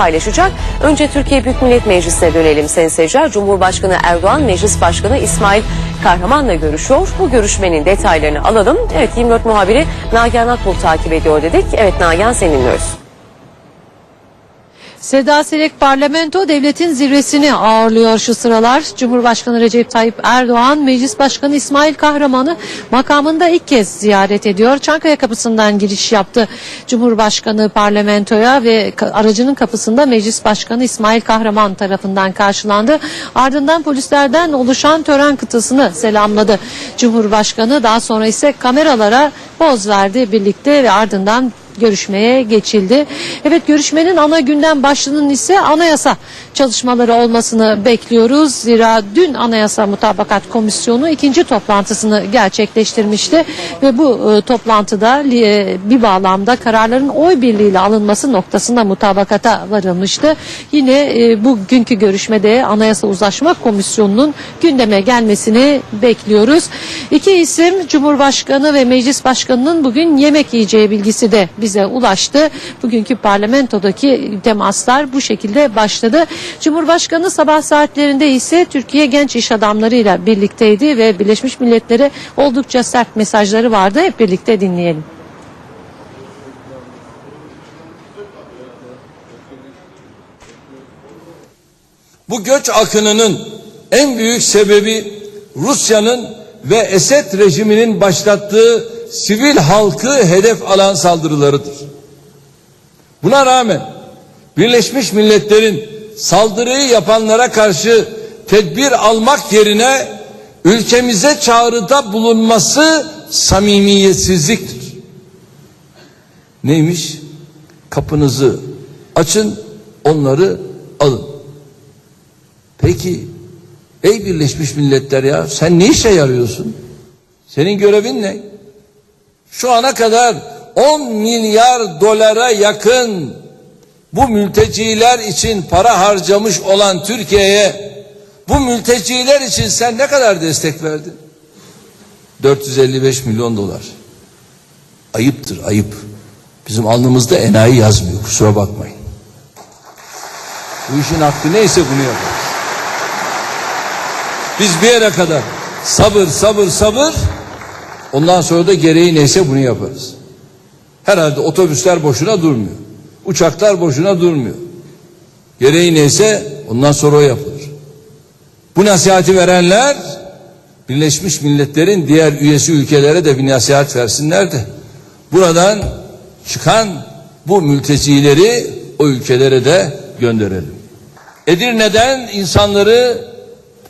paylaşacak. Önce Türkiye Büyük Millet Meclisi'ne dönelim sayın seyirciler. Cumhurbaşkanı Erdoğan Meclis Başkanı İsmail Kahraman'la görüşüyor. Bu görüşmenin detaylarını alalım. Evet 24 muhabiri Nagihan Akbul takip ediyor dedik. Evet Nagihan seninle dinliyoruz. Seda Selek parlamento devletin zirvesini ağırlıyor şu sıralar. Cumhurbaşkanı Recep Tayyip Erdoğan, Meclis Başkanı İsmail Kahraman'ı makamında ilk kez ziyaret ediyor. Çankaya kapısından giriş yaptı Cumhurbaşkanı parlamentoya ve aracının kapısında Meclis Başkanı İsmail Kahraman tarafından karşılandı. Ardından polislerden oluşan tören kıtasını selamladı. Cumhurbaşkanı daha sonra ise kameralara poz verdi birlikte ve ardından görüşmeye geçildi. Evet görüşmenin ana gündem başlığının ise anayasa çalışmaları olmasını bekliyoruz. Zira dün Anayasa Mutabakat Komisyonu ikinci toplantısını gerçekleştirmişti ve bu e, toplantıda e, bir bağlamda kararların oy birliğiyle alınması noktasında mutabakata varılmıştı. Yine e, bugünkü görüşmede Anayasa Uzlaşma Komisyonu'nun gündeme gelmesini bekliyoruz. İki isim Cumhurbaşkanı ve Meclis Başkanı'nın bugün yemek yiyeceği bilgisi de bize ulaştı. Bugünkü parlamentodaki temaslar bu şekilde başladı. Cumhurbaşkanı sabah saatlerinde ise Türkiye genç iş adamlarıyla birlikteydi ve Birleşmiş Milletler'e oldukça sert mesajları vardı. Hep birlikte dinleyelim. Bu göç akınının en büyük sebebi Rusya'nın ve Esed rejiminin başlattığı sivil halkı hedef alan saldırılarıdır. Buna rağmen Birleşmiş Milletler'in saldırıyı yapanlara karşı tedbir almak yerine ülkemize çağrıda bulunması samimiyetsizliktir. Neymiş? Kapınızı açın, onları alın. Peki ey Birleşmiş Milletler ya sen ne işe yarıyorsun? Senin görevin ne? Şu ana kadar 10 milyar dolara yakın bu mülteciler için para harcamış olan Türkiye'ye bu mülteciler için sen ne kadar destek verdin? 455 milyon dolar. Ayıptır ayıp. Bizim alnımızda enayi yazmıyor kusura bakmayın. Bu işin hakkı neyse bunu yaparız. Biz bir yere kadar sabır sabır sabır ondan sonra da gereği neyse bunu yaparız. Herhalde otobüsler boşuna durmuyor. Uçaklar boşuna durmuyor. Gereği neyse ondan sonra o yapılır. Bu nasihati verenler Birleşmiş Milletler'in diğer üyesi ülkelere de bir nasihat versinler de buradan çıkan bu mültecileri o ülkelere de gönderelim. Edirne'den insanları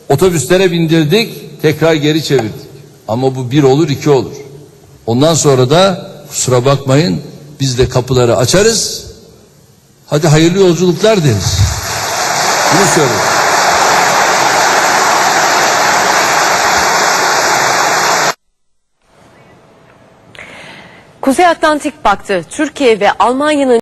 otobüslere bindirdik, tekrar geri çevirdik. Ama bu bir olur, iki olur. Ondan sonra da kusura bakmayın biz de kapıları açarız. Hadi hayırlı yolculuklar deriz. Bunu söylüyorum. Kuzey Atlantik Paktı Türkiye ve Almanya'nın